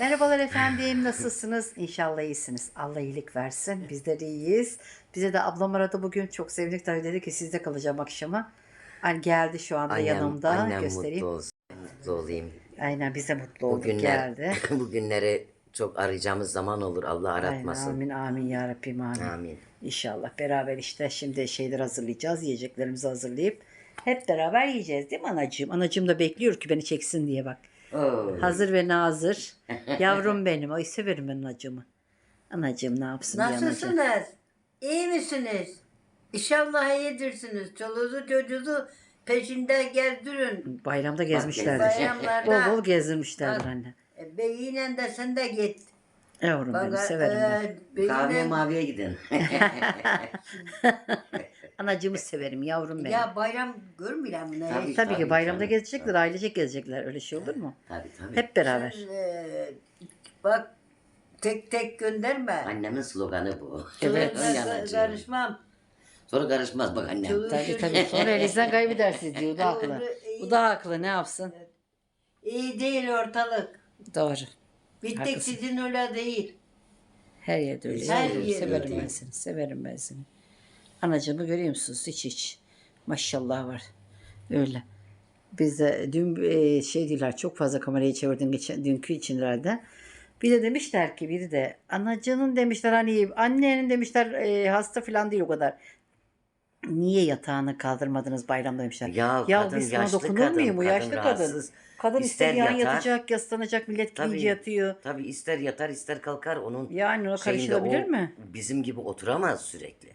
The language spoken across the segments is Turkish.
Merhabalar efendim, nasılsınız? İnşallah iyisiniz. Allah iyilik versin. Bizler iyiyiz. Bize de ablam aradı bugün. Çok sevindik. Tabii dedi ki sizde kalacağım akşama. Hani geldi şu anda yanımda. annem Göstereyim. mutlu olsun. Mutlu olayım. Aynen biz de mutlu olduk Bugünler, geldi. bugünleri çok arayacağımız zaman olur. Allah Aynen, aratmasın. amin amin ya Rabbim amin. Amin. İnşallah beraber işte şimdi şeyler hazırlayacağız. Yiyeceklerimizi hazırlayıp hep beraber yiyeceğiz değil mi anacığım? Anacığım da bekliyor ki beni çeksin diye bak. Oo. Hazır ve nazır. Yavrum benim. Ay severim ben anacığımı. Anacığım ne yapsın diye anacığım. Nasılsınız? İyi misiniz? İnşallah iyidirsiniz. Çoluğunuzu çocuğunuzu peşinde gezdirin. Bayramda gezmişlerdir. Bayramlarda. Bol bol gezdirmişlerdir Bak. anne. E, Beyiyle de sen de git. Yavrum benim Bak, severim ben. e, beyiyle- maviye gidin. Anacığımı severim yavrum benim. Ya bayram görmüyor mu? Tabii. Tabii. tabii ki tabii, bayramda tabii. gezecekler, ailecek gezecekler. Öyle şey olur mu? tabii tabii. Hep beraber. e, bak tek tek gönderme. Annemin sloganı bu. Evet. Karışmam. Sonra karışmaz bak annem. Çoluğu Tabii tabii. Sonra elinizden kaybedersiniz diyor. Bu da haklı. Bu da haklı. Ne yapsın? İyi değil ortalık. Doğru. Bir tek Haklısın. sizin öyle değil. Her yerde öyle. Her Severim, yerde severim öyle. ben seni. Severim ben seni. Anacığımı görüyor musunuz? Hiç hiç. Maşallah var. Öyle. Biz de dün e, şey diyorlar çok fazla kamerayı çevirdim geçen dünkü içinlerde. Bir de demişler ki biri de anacının demişler hani annenin demişler e, hasta falan değil o kadar. Niye yatağını kaldırmadınız bayramda demişler. Ya, Ya kadın biz yaşlı dokunur kadın, muyum? Bu yaşlı kadın. Kadın İster istediği an yatar. yatacak, yaslanacak, millet Tabii. yatıyor. Tabii ister yatar ister kalkar onun Yani o şeyinde karışılabilir mi? Bizim gibi oturamaz sürekli.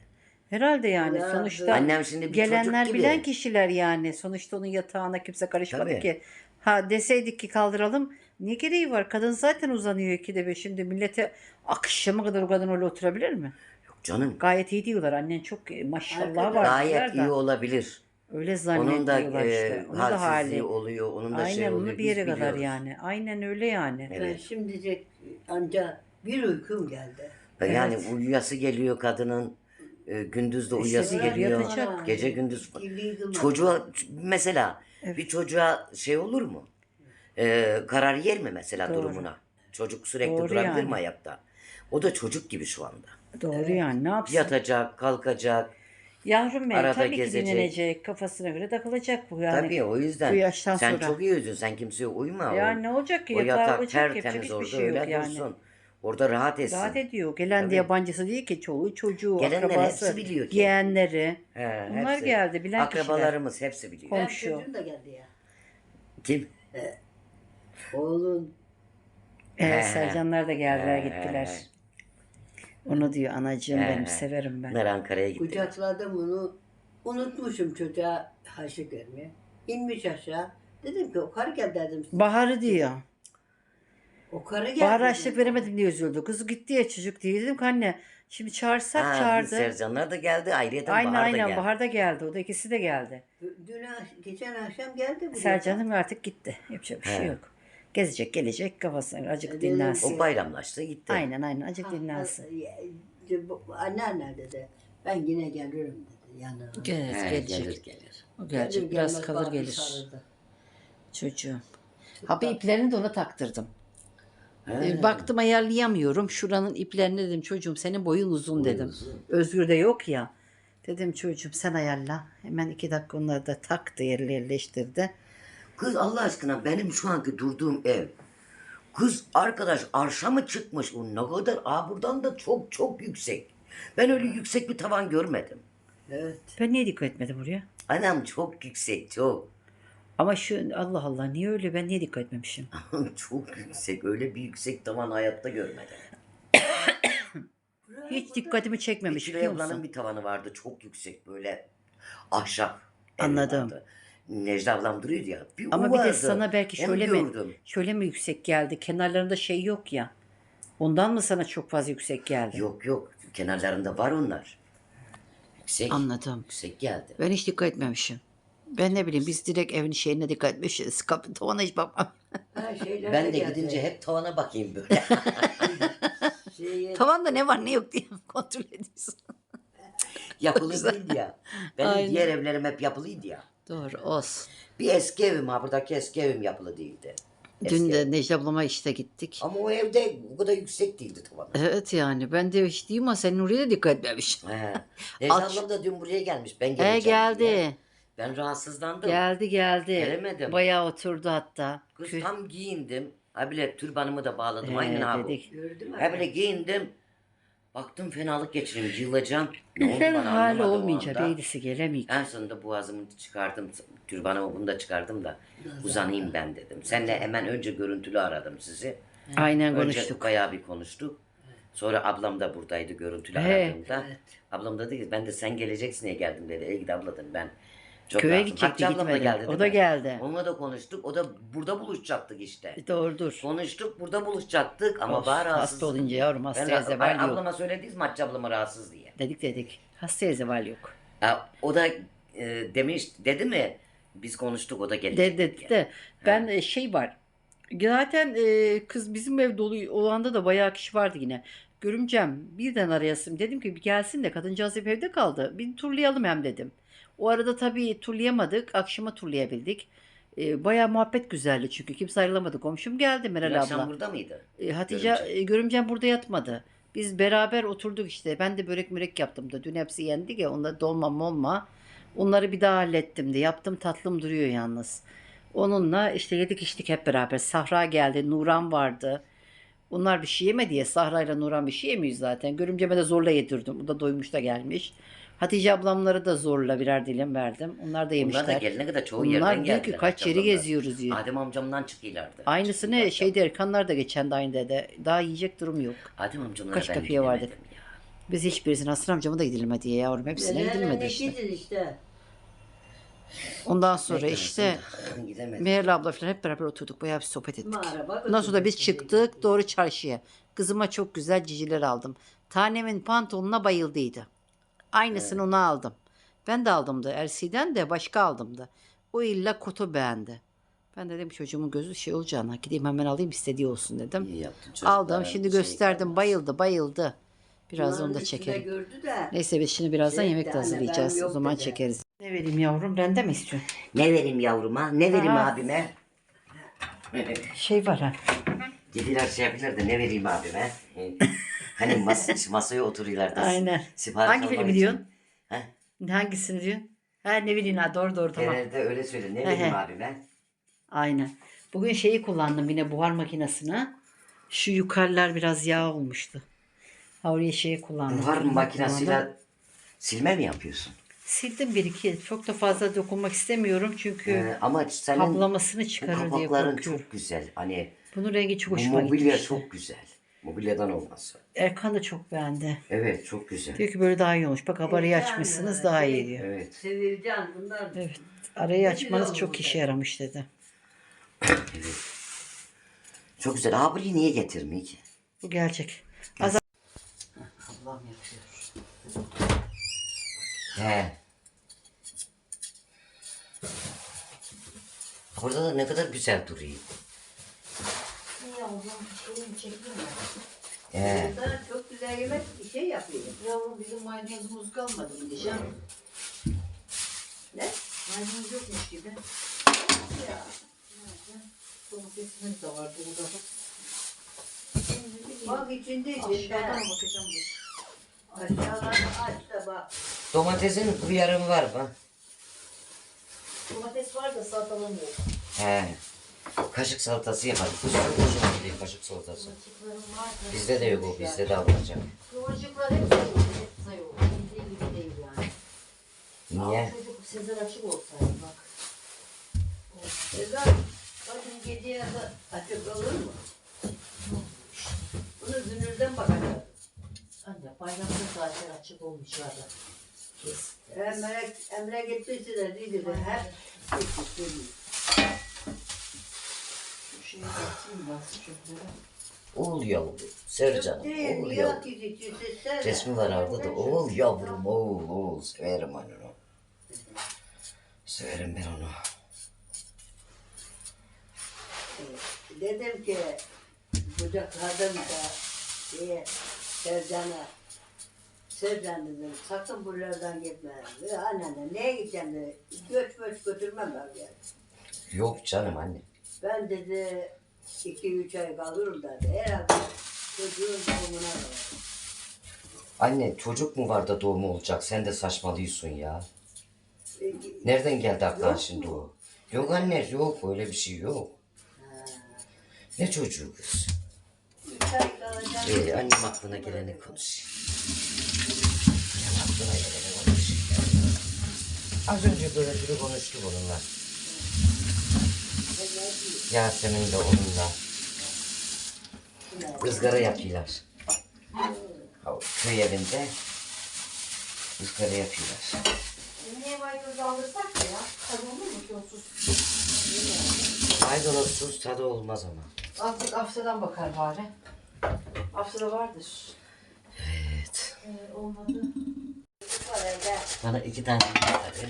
Herhalde yani Ya, sonuçta Annem şimdi bir gelenler çocuk gibi. bilen kişiler yani sonuçta onun yatağına kimse karışmadı Tabii. ki. Ha deseydik ki kaldıralım ne gereği var? Kadın zaten uzanıyor ikide bir şimdi millete akşama kadar o kadın öyle oturabilir mi? Yok canım. Gayet iyi diyorlar annen çok e, maşallah Arkadaş- var. Gayet diyorlar da. iyi olabilir. Öyle Onun da zannediyorlar işte. e, Onun da halsizliği hali. oluyor. Onun da Aynen şey oluyor. onu bir biz yere kadar biliyoruz. yani. Aynen öyle yani. Evet. Ben şimdi diyecek anca bir uykum geldi. Yani Evet. uyuyası geliyor kadının. E, gündüz de uyuyası geliyor. yatacak. Gece gündüz. Çocuğa mesela Evet. bir çocuğa şey olur mu? E, karar yer mi mesela Doğru. durumuna? Çocuk sürekli Doğru durabilir yani. mi ayakta? O da çocuk gibi şu anda. Doğru yani ne yapsın? Yatacak, kalkacak. Yavrum benim Arada tabii gezecek. ki dinlenecek. Kafasına göre takılacak bu yani. Tabii o yüzden. bu yaştan sen sonra. çok iyi uyudun. Sen kimseye uyma. O- Ya ne olacak ki? O Yatağı yatak olacak, yapacak tertemiz hiçbir orada şey yok öyle yani. dursun. Orada rahat etsin. Rahat ediyor. Gelen Tabii. de yabancısı değil ki çoluğu çocuğu, Gelenler akrabası, hepsi biliyor ki. yeğenleri. He, Bunlar hepsi. geldi, bilen Akrabalarımız hepsi biliyor. Kom- Ben komşu. çocuğum da geldi ya. Kim? Oğlum Evet, He. Sercanlar da geldiler He. gittiler. Onu diyor anacığım He. benim severim ben. Bunlar Ankara'ya gitti. kucakladım onu. Unutmuşum çocuğa haşık vermeye. İnmiş aşağı. Dedim ki o karı geldi dedim. Bahar'ı diyor. O karı geldi. Bahar açlık veremedim diye üzüldü. Kız gitti ya çocuk diye. Dedim ki anne şimdi çağırsak Ha, çağırdı. Sercanlar da geldi. Ayrıca Aynen Bahar da aynen geldi. Bahar da geldi. O da ikisi de geldi. Dün ak- geçen akşam geldi buraya. Sercan'ım artık gitti. Yapacak bir şey He. yok. Gezecek gelecek kafasına acık Dedim, dinlensin. O bayramlaştı gitti. Aynen aynen acık dinlensin. ha, ya, bu- Anneanne dedi. Ben yine gelirim dedi yanına. He, gelecek. gelir gelir. O gelecek. Gelir Biraz gelmez kalır gelir. sarıldı. Çocuğum. Ha bir iplerini de ona taktırdım. He. Ee, Baktım ayarlayamıyorum. Şuranın iplerini dedim çocuğum senin boyun uzun dedim. Özgür de yok ya. Dedim çocuğum sen ayarla. Hemen iki dakika onları da taktı yerle yerleştirdi. Kız Allah aşkına benim şu anki durduğum ev. Kız arkadaş arşa mı çıkmış? O ne kadar? Aa buradan da çok çok yüksek. Ben öyle yüksek bir tavan görmedim. Evet. Ben niye dikkat etmedim oraya? Anam çok yüksek çok. Ama şu Allah Allah niye öyle ben niye dikkat etmemişim? çok yüksek. Öyle bir yüksek tavan hayatta görmedim. Hiç dikkatimi çekmemiş biliyor ablanın musun? bir tavanı vardı çok yüksek böyle ahşap. evi Anladım. vardı. Necla ablam duruyordu ya. Bir Ama bir de vardı. sana belki Onu şöyle mi gördüm. şöyle mi yüksek geldi? Kenarlarında şey yok ya. Ondan mı sana çok fazla yüksek geldi? Yok yok kenarlarında var onlar. Yüksek. Anladım. Yüksek geldi. Ben hiç dikkat etmemişim. Ben ne bileyim biz direkt evin şeyine dikkat etmişiz. Kapı tavana hiç bakmam. Ha, şeyler Ben de geldi. gidince hep tavana bakayım böyle. Şeye- Tavanda ne var ne yok diye kontrol ediyorsun. Yapılı değil ya. Benim Aynen. diğer evlerim hep yapılıydı ya. Doğru olsun. Bir eski evim ha buradaki eski evim yapılı değildi. Dün Eski de Necla ablama işte gittik. Ama o evde o kadar yüksek değildi tavan. Evet yani ben de hiç diyeyim ama sen Nuriye de dikkat etmemiş. He. Necla Aç- ablam da dün buraya gelmiş. Ben E geleceğim geldi. Ben rahatsızlandım. Geldi geldi. Gelemedim. Bayağı oturdu hatta. Kız Kü- tam giyindim. Ha bile türbanımı da bağladım. Ee, Aynen ha bu. dedik. Gördün mü? Ha bile giyindim. Baktım fenalık geçireyim. Yılacağım. Ne oldu İnsanın bana hali anlamadım o olmayınca anda. beydisi gelemiyor. En sonunda boğazımı çıkardım. Türbanımı bunu da çıkardım da uzanayım ben dedim. Senle hemen önce görüntülü aradım sizi. Aynen Önce konuştuk. bayağı bir konuştuk. Sonra ablam da buradaydı görüntülü He. aradığımda. Ablam da dedi ki ben de sen geleceksin diye geldim dedi. İyi gidi abla dedim ben. Çok Köye rahatım. gidecekti Hatice ablam da gitmedi. geldi O da mi? geldi. Onunla da konuştuk. O da burada buluşacaktık işte. Doğrudur. Konuştuk burada buluşacaktık ama Of, bana rahatsız. hasta olunca yavrum Ben hastaya ra- zeval yok. ablama söylediniz mi Hatice ablama rahatsız diye. Dedik dedik. Hastaya zeval yok. Ha, o da e, demiş dedi mi biz konuştuk o da gelecek. dedi diye. de ben e, şey var. Zaten e, kız bizim ev dolu olanda da bayağı kişi vardı yine. Görümcem birden arayasım. Dedim ki bir gelsin de kadıncağız hep evde kaldı. Bir turlayalım hem dedim. O arada tabii turlayamadık. Akşama turlayabildik. E, bayağı muhabbet güzeldi çünkü. Kimse ayrılamadı. Komşum geldi Dün Meral akşam abla. burada mıydı? E, Hatice Görümcem. e, görümcem burada yatmadı. Biz beraber oturduk işte. Ben de börek mürek yaptım da. Dün hepsi yendi ya. Onlar dolma molma. Onları bir daha hallettim de. Yaptım tatlım duruyor yalnız. Onunla işte yedik içtik hep beraber. Sahra geldi. Nuran vardı. Onlar bir şey yemedi ya. Sahra ile Nuran bir şey yemiyor zaten. Görümceme de zorla yedirdim. O da doymuş da gelmiş. Hatice ablamları da zorla birer dilim verdim. Onlar da yemişler. Onlar da gelene kadar çoğu Onlar yerden diyor geldiler. ki kaç yeri geziyoruz diyor. Adem amcamdan çıkıyorlardı. Aynısını Çıktılar. şeyde Erkanlar da geçen de aynı dedi. Daha yiyecek durum yok. Adem amcamlara Kaç ben kapıya vardık? ya. Biz hiçbirisine Hasan amcama da gidilmedi diye yavrum. Hepsine gidilmedi işte. İşte. Ondan sonra işte. Meral abla falan hep beraber oturduk. Bayağı bir sohbet ettik. Ondan sonra da biz çıktık doğru çarşıya. Kızıma çok güzel ciciler aldım. Tanemin pantolonuna bayıldıydı. Aynısını ona aldım. Ben de aldım da Ersi'den de başka aldım da. O illa kotu beğendi. Ben dedim çocuğumun gözü şey olacağına gideyim hemen alayım istediği olsun dedim. İyi yaptın Aldım şimdi şey gösterdim kalmamış. bayıldı bayıldı. Biraz onu da çekerim. Gördü de. Neyse biz şimdi birazdan Şey yemek de hazırlayacağız. O zaman dedi. çekeriz. Ne vereyim yavrum? Rende mi istiyorsun? Ne vereyim yavruma? Ne vereyim Aa. abime? Şey var ha. Dediler şey yapıyorlar da ne vereyim abime? hani mas masaya oturuyorlar da. Aynen. Sipariş Hangi filmi için. diyorsun? Heh, Hangisini diyorsun? Ha ne bileyim ha doğru doğru tamam. Genelde öyle söyle. Ne he. abime? Aynen. Bugün şeyi kullandım yine buhar makinesine. Şu yukarılar biraz yağ olmuştu. Ha oraya şeyi kullandım. Buhar makinesiyle silme mi yapıyorsun? Sildim bir iki. Çok da fazla dokunmak istemiyorum çünkü Ee, ama senin kaplamasını çıkarır diye korkuyorum. çok güzel. Hani Bunun rengi çok hoşuma mobilya gitmişti. çok güzel. Mobilyadan olması. Erkan da çok beğendi. Evet çok güzel. Diyor ki böyle daha iyi olmuş. Bak abarıyı Yani, açmışsınız daha iyi şey- diyor. Evet. Sevilcan bunlar. Evet. Arayı açmanız çok işe yaramış dedi. Çok güzel. Ha burayı niye getirmiyor ki? Bu gerçek. Az Ablam yapıyor. He. Burada da ne kadar güzel duruyor. Ya ablam şeyini çekti mi? He. Bunlar çok güzel yemek bir şey yapıyor. Yavrum bizim maydanozumuz kalmadı mı diyeceğim. Ne? Maydanoz yokmuş gibi. Ya. nerede? Domatesimiz de var burada. Bak içindeydi. Aşağıdan bakacağım. Aşağıdan aç da bak. Domatesin bir yarım var mı? Domates var da salatalığım yok. He. Kaşık salatası yapalım. Çok hoşuma gidiyor kaşık salatası. Bizde de yok o. Bizde de alınacak. Kıvırcıklar hep zayıf. Bildiği gibi değil yani. Niye? Aa, Çocuk Sezer açık olsaydı bak. Sezer, bakın geceye de açık olur mu? Bunu dünürden bakacağız. Anne bayramda zaten açık olmayacak da. Emre, Emre gitmişti de dedi de hep. Şu şeyi atayım da çöpleri. Oğul yavrum. Sercan'ım. Oğul yavrum. Resmi var orada da. Oğul yavrum. Oğul oğul. Severim ben onu. Severim ben onu. Dedim ki kucakladım da şeye, Sercan'a Sercan dedim sakın buralardan gitme. Ve annene neye gideceğim dedi. Göç göç götürmem ben. Yok canım anne. Ben dedi iki üç ay kalırım dedi. Herhalde çocuğun doğumuna kalır. Anne çocuk mu var da doğumu olacak? Sen de saçmalıyorsun ya. E, Nereden geldi aklına Yok şimdi o? Yok anne yok öyle bir şey yok. ha, Ne çocuğu kız? Üç ay. Ee, annem aklına geleni konuş. Annem aklına geleni konuş. Az önce böyle biri konuştu bununla. Yasemin de onunla. ızgara yapıyorlar. Köy evinde ızgara yapıyorlar. Niye maydanoz aldırsak ya? Tadı olur mu ki onsuz? Maydanozsuz tadı olmaz ama. Azıcık afsadan bakar bari. Afsada vardır. Evet. Ee, olmadı. Bana iki tane katladım.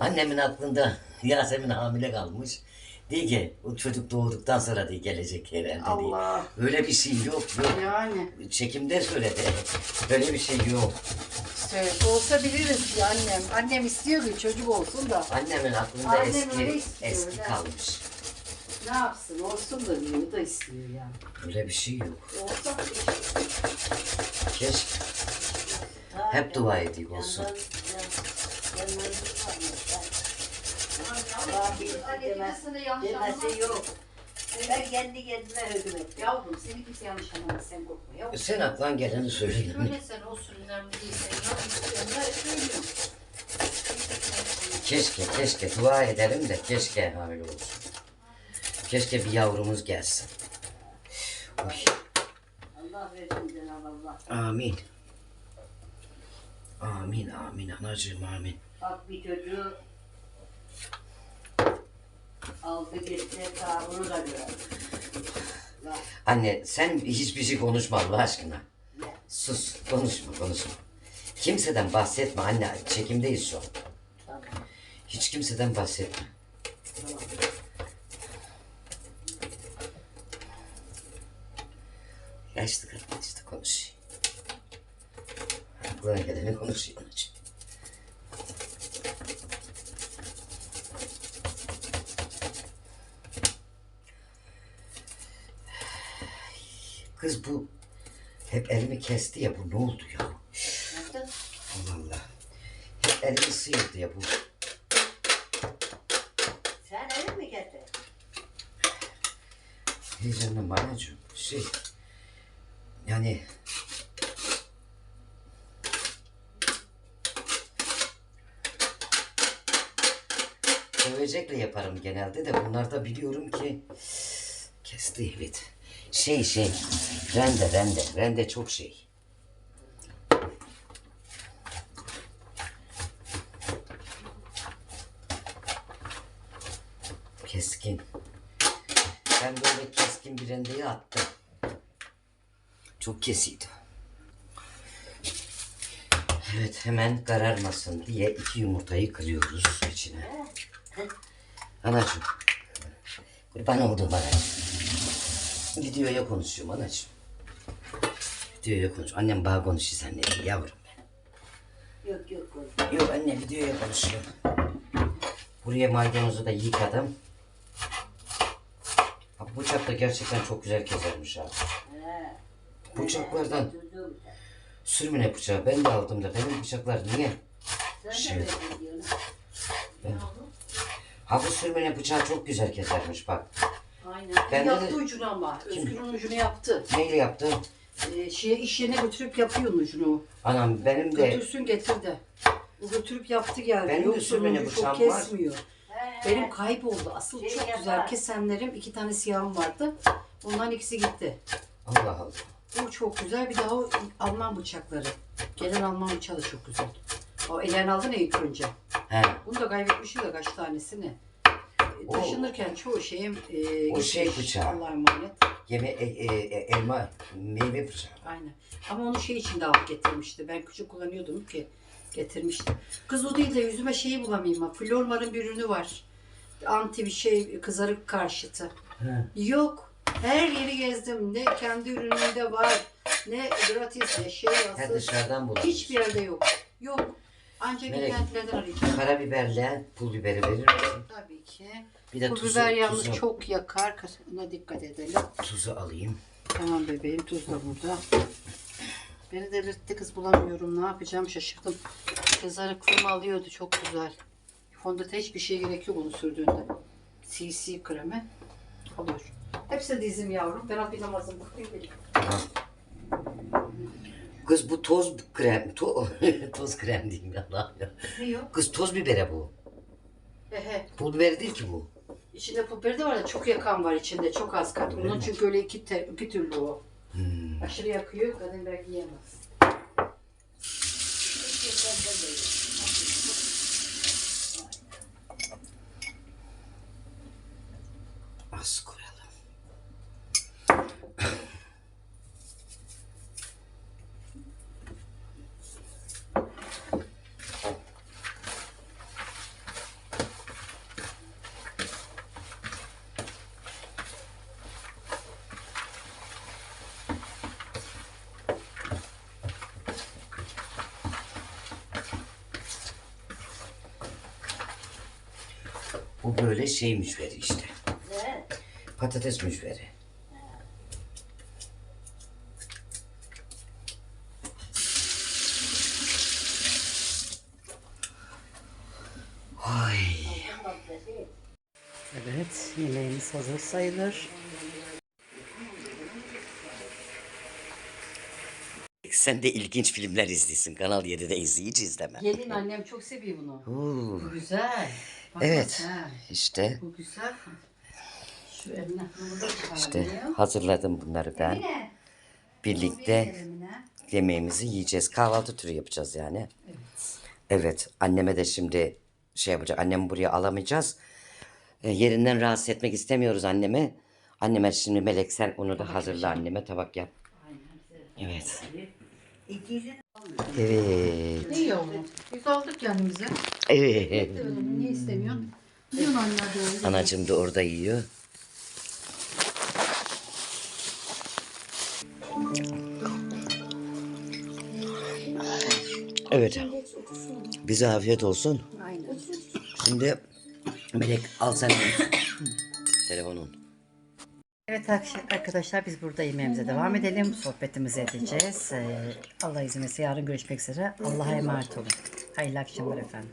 Annemin aklında Yasemin hamile kalmış. Diye ki o çocuk doğduktan sonra diye gelecek herhalde diye. Allah. Öyle bir şey yok yok. Yani Çekimde söyledi. Öyle bir şey yok. evet, olsa biliriz ki annem. Annem istiyor ki çocuk olsun da. Annemin aklında Annem eski öyle istiyor, eski öyle. kalmış. Ne yapsın olsun da diyor da istiyor yani. Öyle bir şey yok. Olsa Keşke hep dua ediyor olsun. Demesi yok. Ben kendi kendime hükmet. Yavrum seni kimse yanlış anlamaz sen korkma yavrum. Sen aklına geleni söyle. Söyle sen olsun önemli değil sen yapıyorsun ben söylüyorum. Keşke keşke dua ederim de keşke hamile olsun. Keşke bir yavrumuz gelsin. Oy. Allah versin Cenab-ı Allah. Amin. Amin amin anacığım amin. Bak bir çocuğu aldı gitti ta onu da gördüm. Anne sen hiçbir şey konuşma Allah aşkına. ne? Sus konuşma konuşma. Kimseden bahsetme anne çekimdeyiz şu an. Tamam. Hiç kimseden bahsetme. Tamam. Yaşlı kadın işte konuşuyor. Aklına geleni konuşuyor anacığım. Kız bu hep elimi kesti ya bu ne oldu ya? Nasıl? Allah Allah. Hep elimi sıyırdı ya bu. Sen evi mi getirdin? Heyecanlı anacığım. Şey yani Dövecekle yaparım genelde de bunlarda biliyorum ki kesti evet. Şey şey rende rende rende çok şey. Keskin. Ben böyle keskin bir rendeyi attım. Çok kesiydi. Evet hemen kararmasın diye iki yumurtayı kırıyoruz içine. Anacığım. Kurban oldum anacığım. Videoya konuşuyorum anacığım. Videoya konuş. Annem bana konuşuyor sen ne yavrum ben. Yok yok koy. Yok anne videoya konuşuyorum. Buraya maydanozu da yıkadım. Bıçak da gerçekten çok güzel kesermiş ha. Bıçaklardan sürmüne bıçağı ben de aldım da benim bıçaklar niye? Şey. de diyorsun. Ha bu sürmene bıçağı çok güzel kesermiş bak. Aynen. Ben de- yaptı ucunu ama. Özgür'ün ucunu yaptı. Neyle yaptı? Ee, şeye, iş yerine götürüp yapıyor ucunu. Anam benim de Götürsün getir de. O götürüp yaptı geldi. Benim de Yoksa sürmene bıçağım var. kesmiyor. He. Benim kayboldu. Asıl Şey çok yapar. güzel kesenlerim iki tane siyahım vardı. Ondan ikisi gitti. Allah Allah. Bu çok güzel. Bir daha o Alman bıçakları. Gelen Alman bıçağı da çok güzel. O ellerini aldın ya ilk önce. He. Bunu da kaybetmişim de kaç tanesini. O- Taşınırken çoğu şeyim e, O şey gitmiş. bıçağı. Allah'a emanet. Yeme e, e, e, elma meyve bıçağı. Aynen. Ama onu şey için de alıp getirmişti. Ben küçük kullanıyordum ki getirmişti. Kız o değil de yüzüme şeyi bulamayayım ha. Flormar'ın bir ürünü var. Anti bir şey kızarık karşıtı. He. Yok. Her yeri gezdim. Ne kendi ürününde var. Ne gratis ne şey He asıl. dışarıdan bulalım. Hiçbir yerde yok. Yok. Ancak Melek. internetlerden arayacağım. Karabiberle pul biberi verir misin? Tabii ki. Bir de Bu tuzu, biber yalnız tuzu, çok yakar. Ona dikkat edelim. tuzu alayım. Tamam bebeğim tuz da burada. Beni delirtti kız bulamıyorum. Ne yapacağım şaşırdım. Kızarıklığımı alıyordu çok güzel. Fondöten hiçbir şeye gerek yok onu sürdüğünde. CC kremi alıyor. Hepsi dizim yavrum. Ben bir namazımı kılayım. Kız bu toz krem, to, toz krem diyeyim ya Allah ya. Ne yok? Kız toz bibere bu. He he. Pul biberi değil ki bu. İçinde pul biberi de var da çok yakan var içinde. Çok az kat. Onun çünkü öyle iki, te, iki türlü o. Hmm. Aşırı yakıyor. Kadın belki yiyemez. Az Bu böyle şey mücveri işte. Ne? Patates mücveri. Ay. Evet, yemeğimiz hazır sayılır. Sen de ilginç filmler izliyorsun. Kanal 7'de izleyici izleme. Gelin annem çok seviyor bunu. Oo, Bu güzel. Bak Evet. bak, ha. işte Bu güzel. Şu işte hazırladım bunları ben. Birlikte yemeğimizi yiyeceğiz. Kahvaltı türü yapacağız yani. Evet. Evet, anneme de şimdi şey yapacak. Annemi buraya alamayacağız. E, yerinden rahatsız etmek istemiyoruz annemi. Anneme şimdi Melek sen onu da hazırla anneme tabak yap. Evet. Evet. Ne yavrum? Biz aldık kendimize. Evet. Öyle niye istemiyorsun? Diyorsun anne öyle. Anacığım da orada yiyor. Evet. Bize afiyet olsun. Aynen. Şimdi Melek al sen telefonun. Evet arkadaşlar biz burada yemeğimize devam edelim. Sohbetimizi edeceğiz. Ee, Allah izin verirse yarın görüşmek üzere. Allah'a emanet olun. Hayırlı akşamlar efendim.